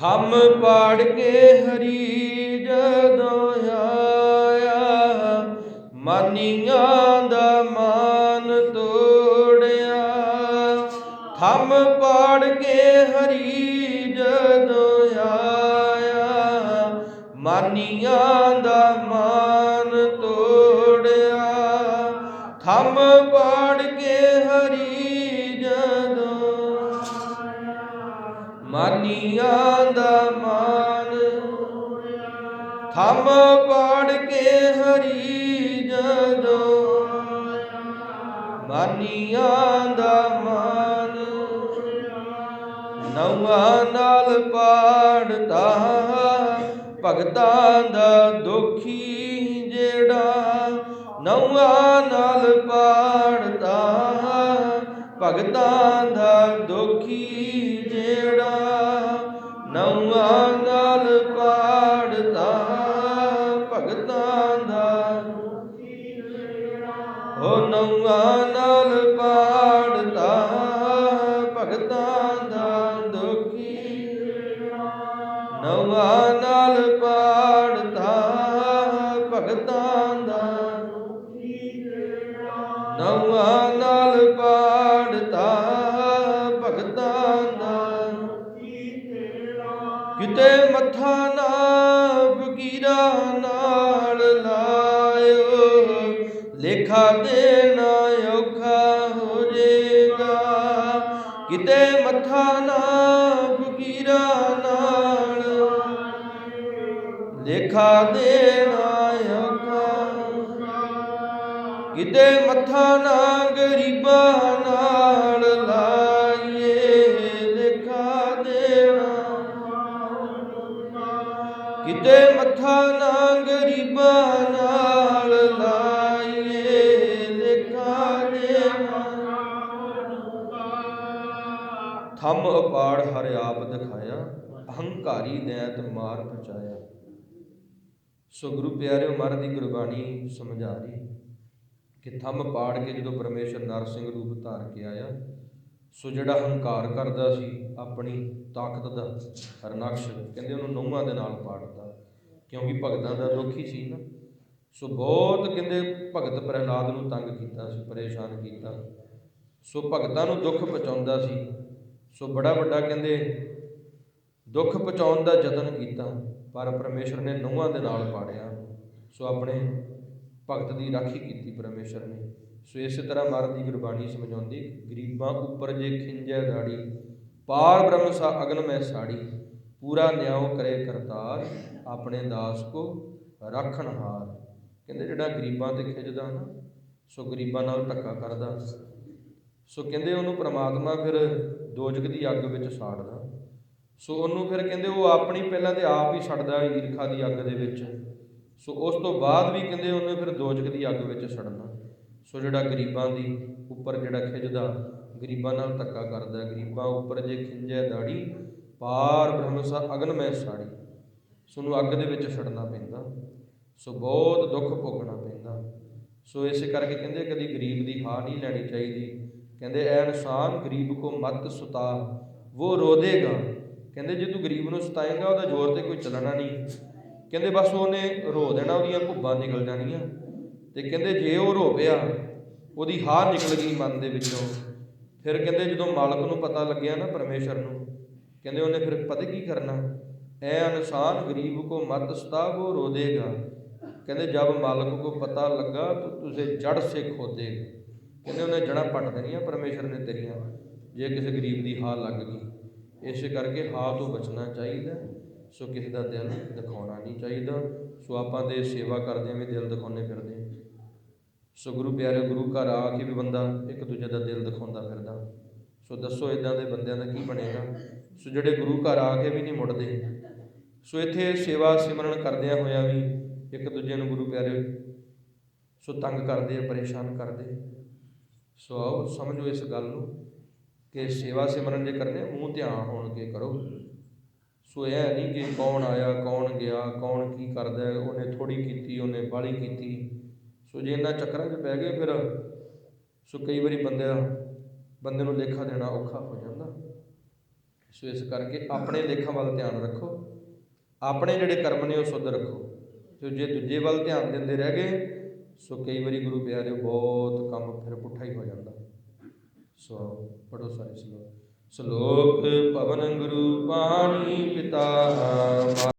ਥੰਮ ਪਾੜ ਕੇ ਹਰੀ ਜਦੋਂ ਆਇਆ, ਮਾਨੀਆਂ ਦਾ ਮਾਨ ਤੋੜਿਆ। ਥੰਮ ਪਾੜ ਕੇ ਹਰੀ ਜਦੋਂ ਆਇਆ, ਮਾਨੀਆਂ ਦਾ ਮਾਨ ਮਾਨੀਆਂ ਦਾ ਮਾਨ। ਥੰਮ ਪਾੜ ਕੇ ਹਰੀ ਜਦੋਂ। ਮਾਨੀਆਂ ਦਾ ਮਾਨ। ਨਵਾਂ ਨਾਲ ਪਾੜਦਾ, ਭਗਤਾਂ ਦਾ ਦੁਖੀ ਜਿਹੜਾ। ਨਵਾਂ ਨਾਲ ਪਾ ਭਗਤਾਂ ਦਾ ਦੁਖੀ ਜਿਹੜਾ ਨਵਾਂ ਨਾਲ ਪਾੜਦਾ, ਭਗਤਾਂ ਦਾ ਹੋ ਨਵਾਂ ਨਾਲ ਪਾੜਦਾ, ਭਗਤਾਂ ਦਾ ਦੁਖੀ ਨਵਾਂ ਨਾਲ ਲੇਖਾ ਦੇਣਾ ਔਖਾ ਹੋ ਜਾਏਗਾ ਕਿਤੇ ਮੱਥਾ ਨਾ ਫਕੀਰਾਂ ਨਾਲ। ਲੇਖਾ ਦੇਣਾ ਔਖਾ। ਕਿਤੇ ਮੱਥਾ ਨਾ ਗਰੀਬਾਂ ਨਾਲ। ਥੰਮ ਅਪਾੜ ਹਰ ਆਪ ਦਿਖਾਇਆ, ਅਹੰਕਾਰੀ ਦੈਤ ਮਾਰ ਪਚਾਇਆ ਸੋ ਗੁਰੂ ਪਿਆਰਿਓ ਮਹਾਰਾਜ ਦੀ ਗੁਰਬਾਣੀ ਸਮਝਾ ਰਹੀ ਕਿ ਥੰਮ ਪਾੜ ਕੇ ਜਦੋਂ ਪਰਮੇਸ਼ਰ ਨਰਸਿੰਘ ਰੂਪ ਧਾਰ ਕੇ ਆਇਆ, ਸੋ ਜਿਹੜਾ ਹੰਕਾਰ ਕਰਦਾ ਸੀ, ਆਪਣੀ ਤਾਕਤ ਦਾ ਹਰਨਕਸ਼, ਕਹਿੰਦੇ ਉਹਨੂੰ ਨੌਵਾਂ ਦੇ ਨਾਲ ਪਾੜਦਾ, ਕਿਉਂਕਿ ਭਗਤਾਂ ਦਾ ਦੁੱਖ ਹੀ ਸੀ ਨਾ। ਸੋ ਬਹੁਤ ਕਹਿੰਦੇ ਭਗਤ ਪ੍ਰਹਿਲਾਦ ਨੂੰ ਤੰਗ ਕੀਤਾ ਸੀ, ਪਰੇਸ਼ਾਨ ਕੀਤਾ। ਸੋ ਭਗਤਾਂ ਨੂੰ ਦੁੱਖ ਪਹੁੰਚਾਉਂਦਾ ਸੀ ਸੋ ਬੜਾ ਵੱਡਾ ਕਹਿੰਦੇ, ਦੁੱਖ ਪਹੁੰਚਾਉਣ ਦਾ ਯਤਨ ਕੀਤਾ, ਪਰ ਪਰਮੇਸ਼ਰ ਨੇ ਨੌਵਾਂ ਦੇ ਨਾਲ ਪਾੜਿਆ। ਸੋ ਆਪਣੇ ਭਗਤ ਦੀ ਰਾਖੀ ਕੀਤੀ ਪਰਮੇਸ਼ਰ ਨੇ। ਸੋ ਇਸੇ ਤਰ੍ਹਾਂ ਮਹਾਰਾਜ ਦੀ ਗੁਰਬਾਣੀ ਸਮਝਾਉਂਦੀ, ਗਰੀਬਾਂ ਉੱਪਰ ਜੇ ਖਿੰਜੈ ਦਾੜੀ, ਪਾਰ ਬ੍ਰਹਮ ਸਾ ਅਗਨ ਮੈਂ ਸਾੜੀ, ਪੂਰਾ ਨਿਆਉ ਕਰੇ ਕਰਤਾਰ, ਆਪਣੇ ਦਾਸ ਕੋ ਰੱਖਣ ਹਾਰ। ਕਹਿੰਦੇ ਜਿਹੜਾ ਗਰੀਬਾਂ ਤੇ ਖਿੱਚਦਾ ਨਾ, ਸੋ ਗਰੀਬਾਂ ਨਾਲ ਧੱਕਾ ਕਰਦਾ। ਸੋ ਕਹਿੰਦੇ ਉਹਨੂੰ ਪ੍ਰਮਾਤਮਾ ਫਿਰ ਦੋਜਕ ਦੀ ਅੱਗ ਵਿੱਚ ਸਾੜਦਾ। ਸੋ ਉਹਨੂੰ ਫਿਰ ਕਹਿੰਦੇ ਉਹ ਆਪਣੀ ਪਹਿਲਾਂ ਤੇ ਆਪ ਹੀ ਛੱਡਦਾ ਈਰਖਾ ਦੀ ਅੱਗ ਦੇ ਵਿੱਚ। ਸੋ ਉਸ ਤੋਂ ਬਾਅਦ ਵੀ ਕਹਿੰਦੇ ਉਹਨੇ ਫਿਰ ਦੋਜਕ ਦੀ ਅੱਗ ਵਿੱਚ ਛੱਡਣਾ ਸੋ ਜਿਹੜਾ ਗਰੀਬਾਂ ਦੀ ਉੱਪਰ ਜਿਹੜਾ ਖਿੱਚਦਾ, ਗਰੀਬਾਂ ਨਾਲ ਧੱਕਾ ਕਰਦਾ, ਗਰੀਬਾਂ ਉੱਪਰ ਜੇ ਖਿੰਜੈ ਦਾੜੀ, ਪਾਰ ਬ੍ਰਹਮਸਾ ਅਗਨ ਮੈਂ ਸਾੜੀ। ਸੋ ਨੂੰ ਅੱਗ ਦੇ ਵਿੱਚ ਛੱਡਣਾ ਪੈਂਦਾ। ਸੋ ਬਹੁਤ ਦੁੱਖ ਭੋਗਣਾ ਪੈਂਦਾ। ਸੋ ਇਸੇ ਕਰਕੇ ਕਹਿੰਦੇ ਕਦੀ ਗਰੀਬ ਦੀ ਹਾਰ ਨਹੀਂ ਲੈਣੀ ਚਾਹੀਦੀ। ਕਹਿੰਦੇ ਐ ਇਨਸਾਨ ਗਰੀਬ ਕੋ ਮਤ ਸੁਤਾ ਉਹ ਰੋਦੇਗਾ। ਕਹਿੰਦੇ, ਜੇ ਤੂੰ ਗਰੀਬ ਨੂੰ ਸਤਾਏਗਾ, ਉਹਦਾ ਜ਼ੋਰ ਤੇ ਕੋਈ ਚੱਲਣਾ ਨਹੀਂ। ਕਹਿੰਦੇ, ਬਸ ਉਹਨੇ ਰੋ ਦੇਣਾ, ਉਹਦੀਆਂ ਭੁੱਬਾਂ ਨਿਕਲ ਜਾਣੀਆਂ। ਤੇ ਕਹਿੰਦੇ, ਜੇ ਉਹ ਰੋ ਪਿਆ, ਉਹਦੀ ਹਾਰ ਨਿਕਲ ਗਈ ਮਨ ਦੇ ਵਿੱਚੋਂ। ਫਿਰ ਕਹਿੰਦੇ, ਜਦੋਂ ਮਾਲਕ ਨੂੰ ਪਤਾ ਲੱਗਿਆ ਨਾ ਪਰਮੇਸ਼ਰ ਨੂੰ, ਕਹਿੰਦੇ, ਉਹਨੇ ਫਿਰ ਪਤਾ ਕੀ ਕਰਨਾ? ਐ ਇਨਸਾਨ ਗਰੀਬ ਕੋ ਮਤ ਸਤਾਵੋ ਰੋ ਦੇਗਾ ਕਹਿੰਦੇ ਜਦ ਮਾਲਕ ਕੋ ਪਤਾ ਲੱਗਾ, ਤਾਂ ਤੁਝੇ ਜੜ ਸੇ ਖੋਦੇਗਾ। ਉਹਨੇ ਉਹਨੇ ਜੜ੍ਹਾਂ ਪੱਟ ਦੇਣੀਆਂ, ਪਰਮੇਸ਼ਰ ਨੇ ਤੇਰੀਆਂ। ਜੇ ਕਿਸੇ ਗਰੀਬ ਦੀ ਹਾਰ ਲੱਗ ਗਈ, ਇਸੇ ਕਰਕੇ ਹਾਰ ਤੋਂ ਬਚਣਾ ਚਾਹੀਦਾ। ਸੋ ਕਿਸੇ ਦਾ ਦਿਲ ਦਿਖਾਉਣਾ ਨਹੀਂ ਚਾਹੀਦਾ। ਸੋ ਆਪਾਂ ਦੇ ਸੇਵਾ ਕਰਦੇ ਵੀ ਦਿਲ ਦਿਖਾਉਣੇ ਫਿਰਦੇ ਹਾਂ। ਸੋ ਗੁਰੂ ਪਿਆਰੇ ਗੁਰੂ ਘਰ ਆ ਕੇ ਵੀ ਬੰਦਾ ਇੱਕ ਦੂਜੇ ਦਾ ਦਿਲ ਦਿਖਾਉਂਦਾ ਫਿਰਦਾ। ਸੋ ਦੱਸੋ ਇਦਾਂ ਦੇ ਬੰਦਿਆਂ ਦਾ ਕੀ ਬਣੇਗਾ? ਸੋ ਜਿਹੜੇ ਗੁਰੂ ਘਰ ਆ ਕੇ ਵੀ ਨਹੀਂ ਮੁੜਦੇ, ਸੋ ਇੱਥੇ ਸੇਵਾ ਸਿਮਰਨ ਕਰਦਿਆਂ ਹੋਇਆਂ ਵੀ ਇੱਕ ਦੂਜੇ ਨੂੰ ਗੁਰੂ ਪਿਆਰੇ ਸੋ ਤੰਗ ਕਰਦੇ ਆ, ਪਰੇਸ਼ਾਨ ਕਰਦੇ ਸੋ ਆਓ ਸਮਝੋ ਇਸ ਗੱਲ ਨੂੰ ਕਿ ਸੇਵਾ ਸਿਮਰਨ ਜੇ ਕਰਨੇ ਮੂੰਹ ਧਿਆਨ ਹੋਣ ਕੇ ਕਰੋ। ਸੋ ਇਹ ਨਹੀਂ ਕਿ ਕੌਣ ਆਇਆ, ਕੌਣ ਗਿਆ, ਕੌਣ ਕੀ ਕਰਦਾ ਉਹਨੇ ਥੋੜੀ ਕੀਤੀ, ਉਹਨੇ ਬਾਹਲੀ ਕੀਤੀ। ਸੋ ਜੇ ਇਹਨਾਂ ਚੱਕਰਾਂ 'ਚ ਪੈ ਗਏ ਫਿਰ ਸੋ ਕਈ ਵਾਰੀ ਬੰਦੇ ਬੰਦੇ ਨੂੰ ਲੇਖਾ ਦੇਣਾ ਔਖਾ ਹੋ ਜਾਂਦਾ। ਸੋ ਇਸ ਕਰਕੇ ਆਪਣੇ ਲੇਖਾਂ ਵੱਲ ਧਿਆਨ ਰੱਖੋ। ਆਪਣੇ ਜਿਹੜੇ ਕਰਮ ਨੇ ਉਹ ਸੁੱਧ ਰੱਖੋ। ਤੇ ਜੇ ਦੂਜੇ ਵੱਲ ਧਿਆਨ ਦਿੰਦੇ ਰਹਿ ਗਏ ਸੋ ਕਈ ਵਾਰੀ ਗੁਰੂ ਪਿਆਰੇ ਬਹੁਤ ਕੰਮ ਫਿਰ ਪੁੱਠਾ ਹੀ ਹੋ ਜਾਂਦਾ। ਸੋ ਪੜੋ ਸਾਰੇ ਸ਼ਲੋਕ। ਸ਼ਲੋਕ ਪਵਨ ਗੁਰੂ ਪਾਣੀ ਪਿਤਾ